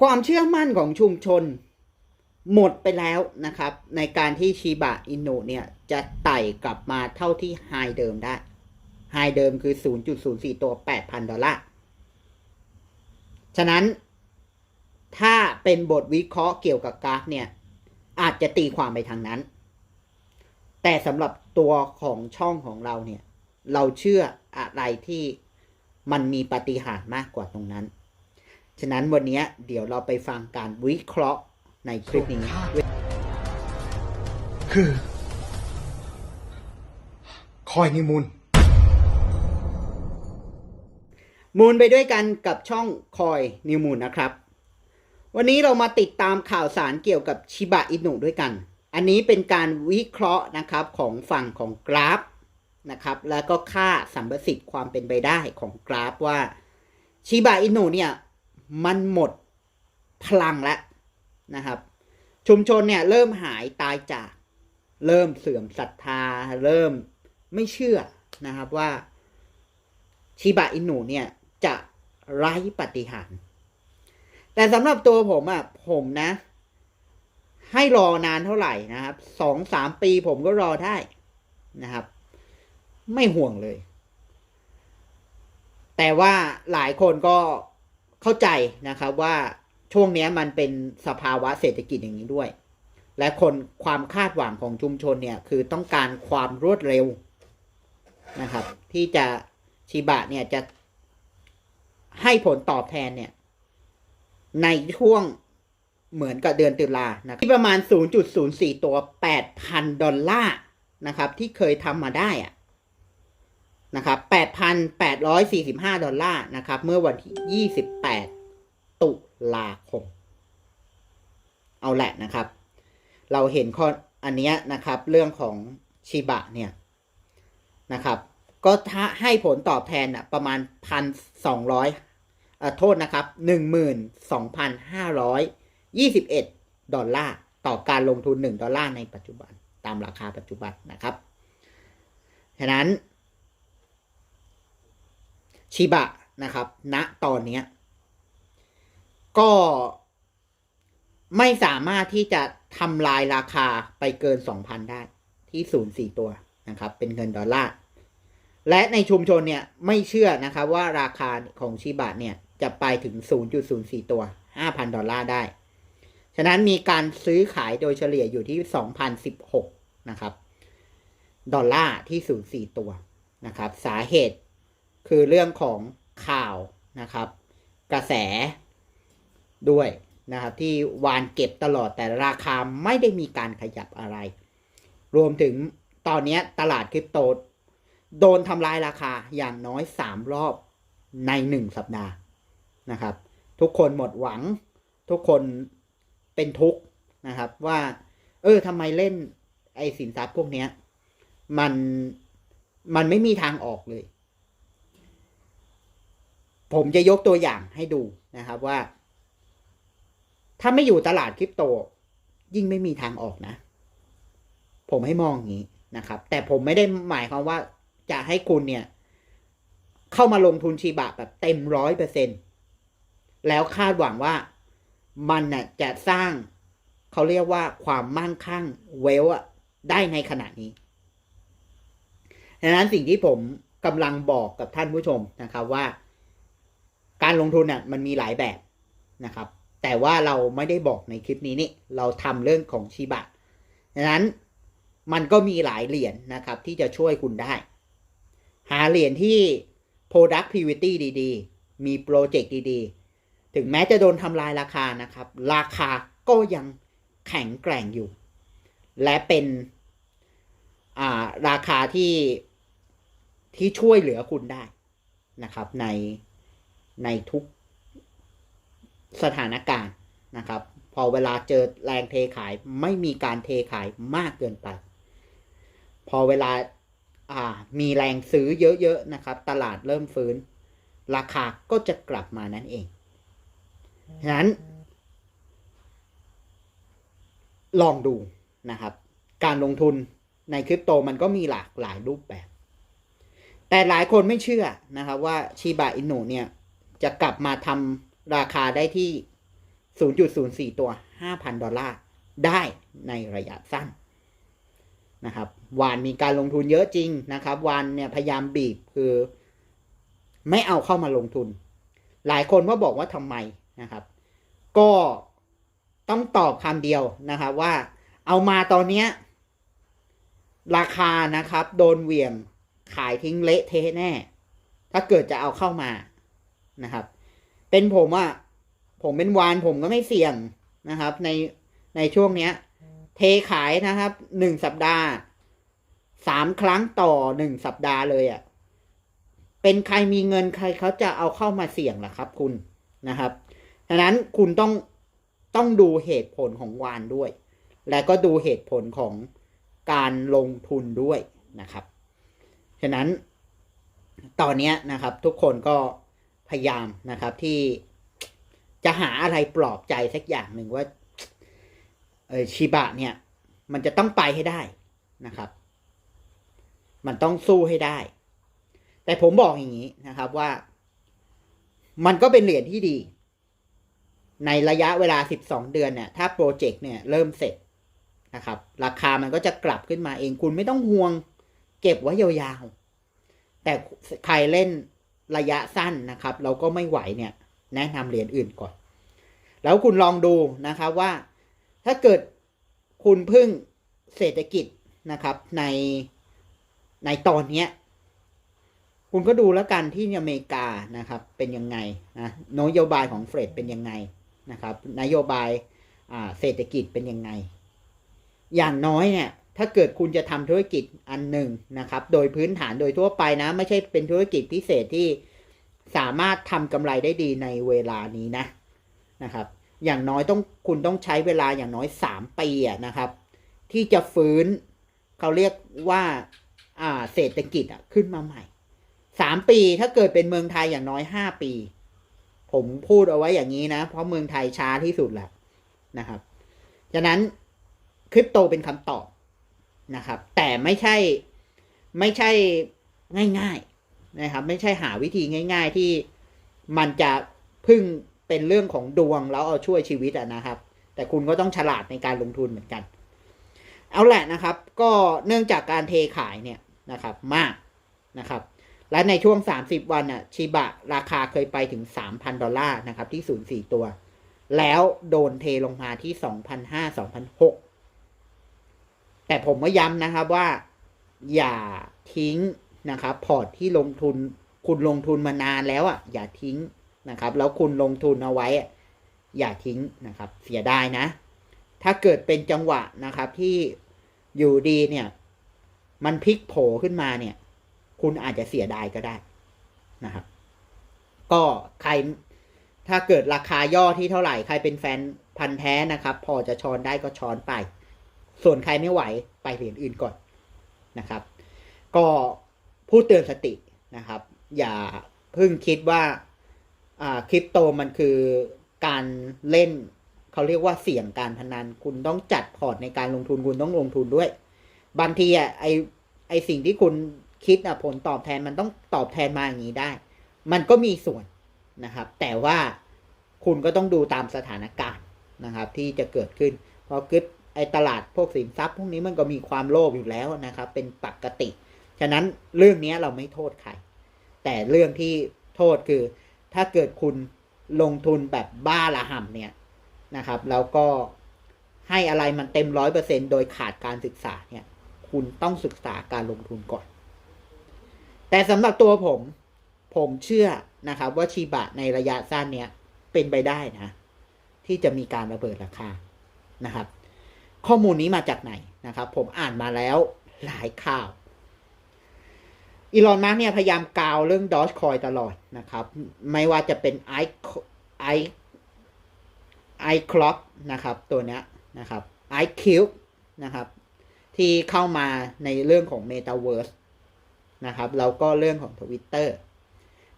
ความเชื่อมั่นของชุมชนหมดไปแล้วนะครับ ในการที่ชีบะอินุเนี่ย จะไต่กลับมาเท่าที่ไฮเดิมได้ไฮเดิมคือ 0.04 ตัว 8,000 ดอลลาร์ฉะนั้นถ้าเป็นบทวิเคราะห์เกี่ยวกับกราฟเนี่ย อาจจะตีความไปทางนั้น แต่สำหรับตัวของช่องของเราเนี่ย เราเชื่ออะไรที่มันมีปฏิหารมากกว่าตรงนั้น ฉะนั้นวันนี้เดี๋ยวเราไปฟังการวิเคราะห์ในคลิปนี้ คือ คอยนิมูลมูลไปด้วยกันกับช่องคอยนิวมูลนะครับ วันนี้เรามาติดตามข่าวสารเกี่ยวกับชิบะอินุด้วยกัน อันนี้เป็นการวิเคราะห์นะครับของฝั่งของกราฟนะครับ แล้วก็ค่าสัมประสิทธิ์ความเป็นไปได้ของกราฟว่าชิบะอินุเนี่ย มันหมดพลังแล้วนะครับ ชุมชนเนี่ยเริ่มหายตายจาก เริ่มเสื่อมศรัทธา เริ่มไม่เชื่อนะครับว่าชิบะอินุเนี่ยจะไร้ปฏิหารแต่สำหรับตัวผมอะ่ะผมนะ ให้รอนานเท่าไหร่นะครับสองสามปีผมก็รอได้นะครับ ไม่ห่วงเลย แต่ว่าหลายคนก็ เข้าใจนะครับว่าช่วงนี้มันเป็นสภาวะเศรษฐกิจอย่างนี้ด้วย และคนความคาดหวังของชุมชนเนี่ยคือต้องการความรวดเร็วนะครับ ที่จะชิบะเนี่ยจะให้ผลตอบแทนเนี่ย ในช่วงเหมือนกับเดือนตุลานะที่ประมาณ 0.04 ตัว 8,000 ดอลลาร์นะครับ ที่เคยทำมาได้อะ นะครับ8,845 ดอลลาร์นะครับ เมื่อวันที่ 28 ตุลาคม เอาแหละนะครับ เราเห็นข้ออันนี้นะครับ เรื่องของชิบะเนี่ยนะครับ ก็ถ้าให้ผลตอบแทนอะประมาณพันสองร้อยโทษนะครับหนึ่งหมื่นสองพันห้าร้อยยี่สิบเอ็ดดอลลาร์ ต่อการลงทุนหนึ่งดอลลาร์ในปัจจุบันตามราคาปัจจุบันนะครับ ฉะนั้น ชิบะนะครับณตอนนี้ก็ไม่สามารถที่จะทำลายราคาไปเกิน 2,000 ได้ที่0.4ตัวนะครับ เป็นเงินดอลลาร์ และในชุมชนเนี่ยไม่เชื่อนะครับว่าราคาของชิบะเนี่ยจะไปถึง 0.04 ตัว 5,000 ดอลลาร์ได้ ฉะนั้นมีการซื้อขายโดยเฉลี่ยอยู่ที่ 2,016 นะครับ ดอลลาร์ที่ 0.4 ตัวนะครับ สาเหตุ คือเรื่องของข่าวนะครับ กระแสด้วยนะครับที่วานเก็บตลอดแต่ราคาไม่ได้มีการขยับอะไร รวมถึงตอนนี้ตลาดคริปโต โดนทำลายราคาอย่างน้อยสามรอบในหนึ่งสัปดาห์นะครับ ทุกคนหมดหวัง ทุกคนเป็นทุกข์นะครับว่า เออทำไมเล่นไอสินทรัพย์พวกนี้มันมันไม่มีทางออกเลย ผมจะยกตัวอย่างให้ดูนะครับว่า ถ้าไม่อยู่ตลาดคริปโต ยิ่งไม่มีทางออกนะ ผมให้มองอย่างนี้นะครับ แต่ผมไม่ได้หมายความว่าจะให้คุณเนี่ย เข้ามาลงทุนชีบะแบบเต็มร้อยเปอร์เซ็นแล้วคาดหวังว่ามันน่ะจะสร้างเขาเรียกว่าความมั่งคั่งเวลอะได้ในขณะนี้ดังนั้นสิ่งที่ผมกำลังบอกกับท่านผู้ชมนะครับว่า การลงทุนน่ะมันมีหลายแบบนะครับ แต่ว่าเราไม่ได้บอกในคลิปนี้นี่เราทำเรื่องของชีบะดังนั้นมันก็มีหลายเหรียญนนะครับ ที่จะช่วยคุณได้ หาเหรียญที่ productivity ดีๆ มีโปรเจกต์ดีๆ ถึงแม้จะโดนทำลายราคานะครับ ราคาก็ยังแข็งแกร่งอยู่ และเป็นราคาที่ที่ช่วยเหลือคุณได้นะครับใน ในทุกสถานการณ์นะครับ พอเวลาเจอแรงเทขายไม่มีการเทขายมากเกินไป พอเวลาอ่ามีแรงซื้อเยอะๆนะครับ ตลาดเริ่มฟื้น ราคาก็จะกลับมานั่นเองฉะนั้นลองดูนะครับ การลงทุนในคริปโตมันก็มีหลากหลายรูปแบบ แต่หลายคนไม่เชื่อนะครับว่าชีบะอินุเนี่ย จะกลับมาทำราคาได้ที่ 0.04 ตัว 5,000 ดอลลาร์ ได้ในระยะสั้นนะครับวานมีการลงทุนเยอะจริงนะครับวานเนี่ยพยายามบีบคือ ไม่เอาเข้ามาลงทุน หลายคนก็บอกว่าทำไมนะครับ ก็ต้องตอบคำเดียวนะครับว่าเอามาตอนเนี้ยราคานะครับ โดนเหวี่ยงขายทิ้งเละเทะแน่ ถ้าเกิดจะเอาเข้ามา นะครับ เป็นผมอะผมเป็นวานผมก็ไม่เสี่ยงนะครับ ในในช่วงเนี้ย เทขายนะครับหนึ่งสัปดาห์สามครั้งต่อหนึ่งสัปดาห์เลยอะเป็นใครมีเงินใครเขาจะเอาเข้ามาเสี่ยงล่ะครับ คุณนะครับดังนั้นคุณต้องต้องดูเหตุผลของวานด้วย และก็ดูเหตุผลของการลงทุนด้วยนะครับ ฉะนั้นตอนนี้นะครับทุกคนก็ พยายามนะครับที่จะหาอะไรปลอบใจสักอย่างหนึ่งว่าเออชิบะเนี่ย มันจะต้องไปให้ได้นะครับ มันต้องสู้ให้ได้ แต่ผมบอกอย่างนี้นะครับว่า มันก็เป็นเหรียญที่ดี ในระยะเวลา 12 เดือนเนี่ย ถ้าโปรเจกต์เนี่ยเริ่มเสร็จนะครับ ราคามันก็จะกลับขึ้นมาเองคุณไม่ต้องห่วง เก็บไว้ยาวๆแต่ใครเล่น ระยะสั้นนะครับ เราก็ไม่ไหวเนี่ยแนะนำเหรียญอื่นก่อน แล้วคุณลองดูนะครับว่า ถ้าเกิดคุณพึ่งเศรษฐกิจนะครับในในตอนเนี้ยคุณก็ดูแล้วกันที่อเมริกานะครับเป็นยังไงนะนโยบายของเฟดเป็นยังไงนะครับ นโยบายเศรษฐกิจเป็นยังไง อย่างน้อยเนี่ย ถ้าเกิดคุณจะทำธุรกิจอันหนึ่งนะครับ โดยพื้นฐานโดยทั่วไปนะ ไม่ใช่เป็นธุรกิจพิเศษที่สามารถทำกำไรได้ดีในเวลานี้นะนะครับ อย่างน้อยต้องคุณต้องใช้เวลาอย่างน้อยสามปีนะครับ ที่จะฟื้นเขาเรียกว่าอ่าเศรษฐกิจอะขึ้นมาใหม่สามปีถ้าเกิดเป็นเมืองไทยอย่างน้อยห้าปี ผมพูดเอาไว้อย่างนี้นะ เพราะเมืองไทยช้าที่สุดแหละนะครับฉะนั้นคริปโตเป็นคำตอบ นะครับ แต่ไม่ใช่ไม่ใช่ง่ายๆนะครับ ไม่ใช่หาวิธีง่าย ๆ ที่มันจะพึ่งเป็นเรื่องของดวงแล้วเอาช่วยชีวิตอะนะครับ แต่คุณก็ต้องฉลาดในการลงทุนเหมือนกัน เอาแหละนะครับ ก็เนื่องจากการเทขายเนี่ยนะครับมากนะครับ และในช่วง 30 วันน่ะชิบะราคาเคยไปถึง 3,000 ดอลลาร์นะครับที่ 0.4 ตัว แล้วโดนเทลงมาที่ 2,500 2,600 แต่ผมก็ย้ำนะครับว่าอย่าทิ้งนะครับ พอร์ตที่ลงทุนคุณลงทุนมานานแล้วอะอย่าทิ้งนะครับ แล้วคุณลงทุนเอาไว้อะอย่าทิ้งนะครับ เสียดายนะ ถ้าเกิดเป็นจังหวะนะครับที่อยู่ดีเนี่ย มันพลิกโผขึ้นมาเนี่ย คุณอาจจะเสียดายก็ได้นะครับ ก็ใครถ้าเกิดราคาย่อที่เท่าไหร่ใครเป็นแฟนพันธ์แท้นะครับ พอจะช้อนได้ก็ช้อนไป ส่วนใครไม่ไหวไปเหรียญอื่นก่อนนะครับ ก็พูดเตือนสตินะครับ อย่าเพิ่งคิดว่าอ่าคริปโตมันคือการเล่นเขาเรียกว่าเสี่ยงการพนันคุณต้องจัดพอร์ตในการลงทุนคุณต้องลงทุนด้วย บางทีอะไอไอสิ่งที่คุณคิดอะผลตอบแทนมันต้องตอบแทนมาอย่างนี้ได้ มันก็มีส่วนนะครับ แต่ว่าคุณก็ต้องดูตามสถานการณ์นะครับ ที่จะเกิดขึ้นเพราะคลิป ไอตลาดพวกสินทรัพย์พวกนี้มันก็มีความโลภอยู่แล้วนะครับ เป็นปกติ ฉะนั้นเรื่องนี้เราไม่โทษใคร แต่เรื่องที่โทษคือ ถ้าเกิดคุณลงทุนแบบบ้าระห่ำเนี่ยนะครับ แล้วก็ให้อะไรมันเต็มร้อยเปอร์เซ็นโดยขาดการศึกษาเนี่ย คุณต้องศึกษาการลงทุนก่อน แต่สำหรับตัวผม ผมเชื่อนะครับว่าชีบะในระยะสั้นเนี่ยเป็นไปได้นะ ที่จะมีการระเบิดราคานะครับ ข้อมูลนี้มาจากไหนนะครับ ผมอ่านมาแล้วหลายข่าวอีลอนมัสเนี่ยพยายามกาวเรื่องดอ g คอยตลอดนะครับ ไม่ว่าจะเป็นไอไอไอคล็อกนะครับ ตัวเนี้ยนะครับไอคิวนะครับ ที่เข้ามาในเรื่องของ Metaverse นะครับแล้วก็เรื่องของ Twitter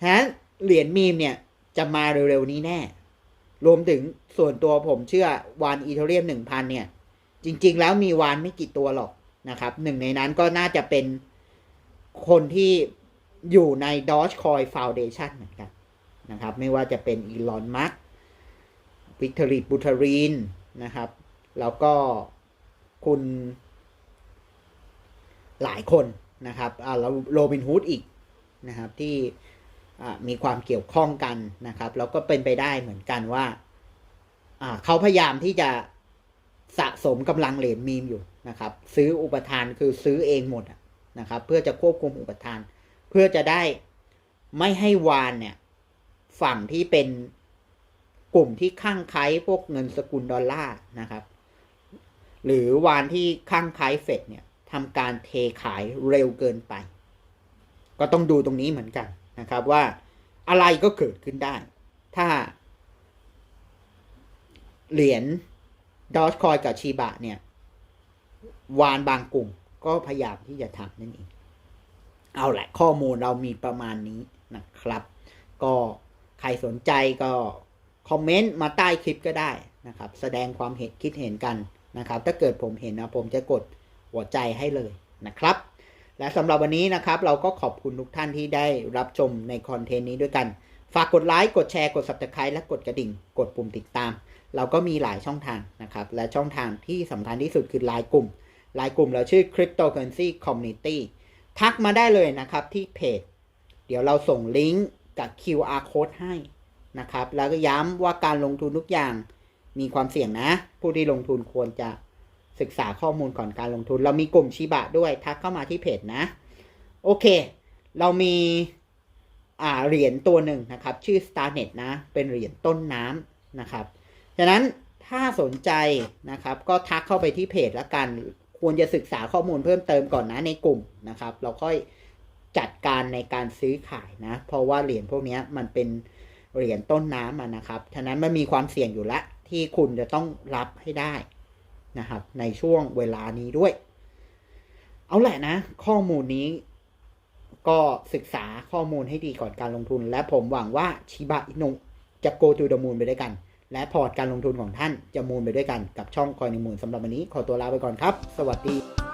ฉะนั้นเหรียญมีมเนี่ยจะมาเร็วๆนี้แน่ รวมถึงส่วนตัวผมเชื่อวานอีเทเรียมหนึ่งพันเนี่ย จริงๆ แล้วมีวานไม่กี่ตัวหรอกนะครับ หนึ่งในนั้นก็น่าจะเป็นคนที่อยู่ใน Dogecoin Foundation เหมือนกันนะครับ ไม่ว่าจะเป็นอีลอนมัสวิกตอรีบูทารีนนะครับ แล้วก็คุณหลายคนนะครับอ่าแล้วโรบินฮูดอีกนะครับที่มีความเกี่ยวข้องกันนะครับ แล้วก็เป็นไปได้เหมือนกันว่าเขาพยายามที่จะ สะสมกำลังเหรียญมีมอยู่นะครับ ซื้ออุปทานคือซื้อเองหมดนะครับ เพื่อจะควบคุมอุปทาน เพื่อจะได้ไม่ให้วานเนี่ย ฝั่งที่เป็นกลุ่มที่ข้างไคล้พวกเงินสกุลดอลลาร์นะครับ หรือวานที่ข้างไคล้เฟดเนี่ยทำการเทขายเร็วเกินไป ก็ต้องดูตรงนี้เหมือนกันนะครับว่าอะไรก็เกิดขึ้นได้ ถ้าเหรียญ ดอ g คอยกับชีบะเนี่ย วานบางกลุ่ม ก็พยายามที่จะทำนั่นเอง เอาแหละข้อมูลเรามีประมาณนี้นะครับ ก็ใครสนใจก็คอมเมนต์มาใต้คลิปก็ได้นะครับ แสดงความเห็นคิดเห็นกันนะครับ ถ้าเกิดผมเห็นนะผมจะกดหัวใจให้เลยนะครับ และสำหรับวันนี้นะครับ เราก็ขอบคุณทุกท่านที่ได้รับชมในคอนเทนต์นี้ด้วยกัน ฝากกดไลค์ กดแชร์ กด subscribe และกดกระดิ่ง กดปุ่มติดตาม เราก็มีหลายช่องทางนะครับ และช่องทางที่สำคัญที่สุดคือไลน์กลุ่มไลน์กลุ่มเราชื่อ Cryptocurrency Community ทักมาได้เลยนะครับที่เพจ เดี๋ยวเราส่งลิงก์กับ QR code ให้นะครับ แล้วก็ย้ำว่าการลงทุนทุกอย่างมีความเสี่ยงนะ ผู้ที่ลงทุนควรจะศึกษาข้อมูลก่อนการลงทุน เรามีกลุ่มชิบะด้วยทักเข้ามาที่เพจนะ โอเค เรามี เหรียญตัวหนึ่งนะครับ ชื่อ Starnet นะ เป็นเหรียญต้นน้ำนะครับ ฉะนั้นถ้าสนใจนะครับ ก็ทักเข้าไปที่เพจแล้วกัน ควรจะศึกษาข้อมูลเพิ่มเติมก่อนนะในกลุ่มนะครับ เราค่อยจัดการในการซื้อขายนะ เพราะว่าเหรียญพวกนี้มันเป็นเหรียญต้นน้ำนะครับ ฉะนั้นมันมีความเสี่ยงอยู่แล้วที่คุณจะต้องรับให้ได้นะครับ ในช่วงเวลานี้ด้วย เอาแหละนะ ข้อมูลนี้ ก็ศึกษาข้อมูลให้ดีก่อนการลงทุน และผมหวังว่าชิบะอินุจะโกตูดมูลไปด้วยกัน และพอร์ตการลงทุนของท่านจะมูลไปด้วยกันกับช่องคอยในมูลสำหรับวันนี้ขอตัวลาไปก่อนครับ สวัสดี